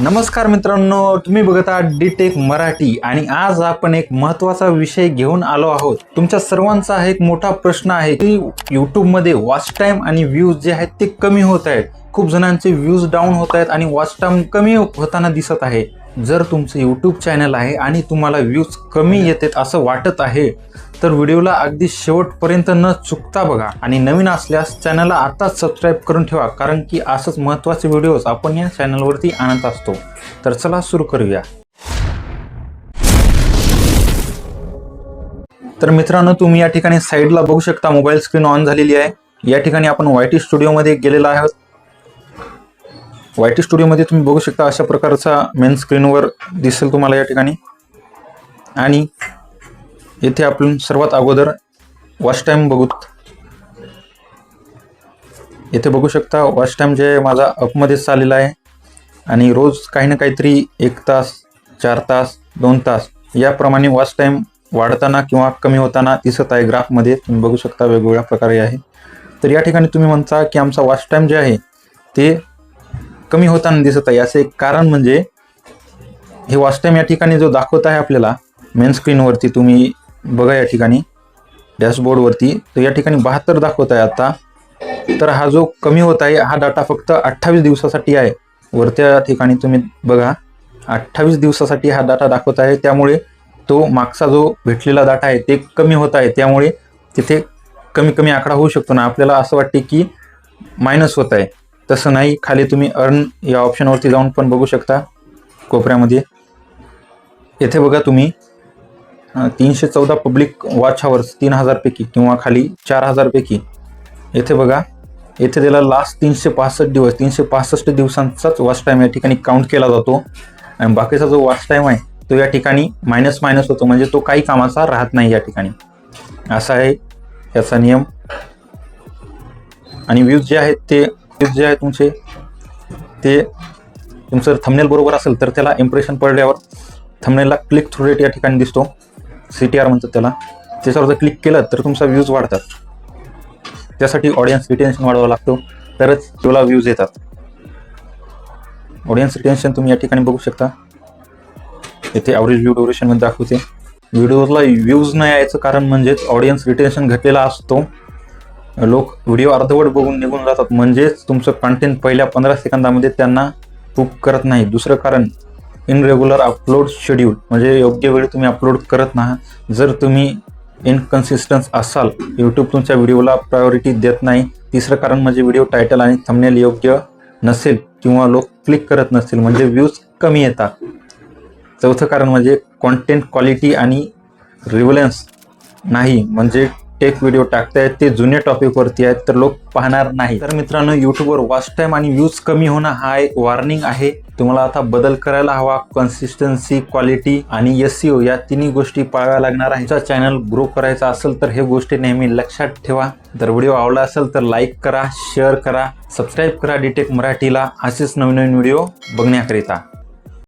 नमस्कार मित्रांनो तुम्ही बघत आहात डीटेक मराठी आणि आज आपण एक महत्त्वाचा विषय घेऊन आलो आहोत. तुमच्या सर्वांचा हा एक मोठा प्रश्न आहे की युट्यूबमध्ये वॉच टाइम आणि व्ह्यूज जे आहेत ते कमी होत आहेत. खूप जणांचे व्ह्यूज डाऊन होत आहेत आणि वॉच टाइम कमी होताना दिसत आहे. जर तुमचं यूट्यूब चॅनल आहे आणि तुम्हाला व्ह्यूज कमी येतात असं वाटत आहे तर व्हिडिओला अगदी शेवटपर्यंत न चुकता बघा. आणि नवीन असल्यास चॅनलला आताच सबस्क्राईब करून ठेवा कारण की असंच महत्त्वाचे व्हिडिओज आपण या चॅनलवरती आणत असतो. तर चला सुरू करूया. तर मित्रांनो तुम्ही या ठिकाणी साईडला बघू शकता मोबाईल स्क्रीन ऑन झालेली आहे. या ठिकाणी आपण वाय टी स्टुडिओमध्ये गेलेलो आहोत. वाय टी स्टुडिओमध्ये तुम्ही बघू शकता अशा प्रकारचा मेन स्क्रीनवर दिसेल तुम्हाला या ठिकाणी. आणि येथे आपण सर्वात अगोदर वॉच टाईम बघूत. येथे बघू शकता वॉच टाईम जे माझा अपमध्येच चाललेला आहे. आणि रोज काही ना काहीतरी एक तास चार तास दोन तास याप्रमाणे वॉच टाईम वाढताना किंवा कमी होताना दिसत आहे ग्राफमध्ये तुम्ही बघू शकता वेगवेगळ्या प्रकारे आहे. तर या ठिकाणी तुम्ही म्हणता की आमचा वॉच टाईम जे आहे ते कमी होताना दिसत आहे. याचे एक कारण म्हणजे हे वॉच टाईम या ठिकाणी जो दाखवत आहे आपल्याला मेन स्क्रीनवरती तुम्ही बघा या ठिकाणी. डॅशबोर्डवरती तर या ठिकाणी बहात्तर दाखवत आहे आता. तर हा जो कमी होत आहे हा डाटा फक्त अठ्ठावीस दिवसासाठी आहे. वरत्या ठिकाणी तुम्ही बघा. अठ्ठावीस दिवसासाठी हा डाटा दाखवत आहे. त्यामुळे तो मागचा जो भेटलेला डाटा आहे ते कमी होत आहे. त्यामुळे तिथे कमी कमी आकडा होऊ शकतो ना. आपल्याला असं वाटते की मायनस होत आहे. तसं नाही. खाली तुम्ही अर्न या ऑप्शनवरती जाऊन पण बघू शकता. कोपऱ्यामध्ये. येथे बघा तुम्ही. तीनशे चौदा पब्लिक वॉच आवर्स तीन हजारपैकी किंवा खाली चार हजारपैकी. येथे बघा येथे त्याला लास्ट तीनशे पासष्ट दिवस तीनशे पासष्ट दिवसांचाच वॉच टाईम या ठिकाणी काउंट केला जातो. आणि बाकीचा जो वॉच टाईम आहे तो या ठिकाणी मायनस मायनस होतो. म्हणजे तो काही कामाचा राहत नाही या ठिकाणी. असा आहे याचा नियम. आणि व्ह्यूज जे आहेत ते व्ह्यूज जे आहेत तुमचे ते तुमचं थमनेल बरोबर असेल तर त्याला इम्प्रेशन पडल्यावर थमनेलला क्लिक थ्रू रेट या ठिकाणी दिसतो. सी टी आर म्हणतात त्याला त्याच्यावर जर क्लिक केलं तर तुमचा व्ह्यूज वाढतात. त्यासाठी ऑडियन्स रिटेन्शन वाढवावं लागतो. तरच तुला व्ह्यूज येतात. ऑडियन्स रिटेन्शन तुम्ही या ठिकाणी बघू शकता. येथे ॲव्हरेज व्ह्यू ड्युरेशनमध्ये दाखवते. व्हिडिओला व्ह्यूज न यायचं कारण म्हणजेच ऑडियन्स रिटेन्शन घटलेला असतो. लोक व्हिडिओ अर्धवट बघून निघून जातात म्हणजेच तुमचं कंटेंट पहिल्या पंधरा सेकंदामध्ये त्यांना हुक करत नाही. दुसरं कारण इनरेग्युलर अपलोड शेड्यूल म्हणजे योग्य वेळी तुम्ही अपलोड करत नाही. जर तुम्ही इनकन्सिस्टन्स असाल यूट्यूब तुमच्या व्हिडिओला प्रायोरिटी देत नाही. तिसरं कारण म्हणजे व्हिडिओ टायटल आणि थंबनेल योग्य नसेल किंवा लोक क्लिक करत नसतील म्हणजे व्ह्यूज कमी येतात. चौथं कारण म्हणजे कॉन्टेंट क्वालिटी आणि रिव्हलन्स नाही. म्हणजे टेक व्हिडिओ टाकतायत ते जुन्या टॉपिकवरती आहेत तर लोक पाहणार नाही तर मित्रांनो यूट्यूबवर वॉच टाईम आणि व्ह्यूज कमी होणं हा एक वॉर्निंग आहे. तुम्हाला आता बदल करायला हवा. कन्सिस्टन्सी क्वालिटी आणि एस या तिन्ही गोष्टी पाळाव्या लागणार आहे तुमचा चॅनल ग्रो करायचा असेल तर हे गोष्टी नेहमी लक्षात ठेवा. जर व्हिडिओ आवडला असेल तर लाईक करा शेअर करा सबस्क्राईब करा डिटेक मराठीला. असेच नवीन नवीन व्हिडिओ बघण्याकरिता.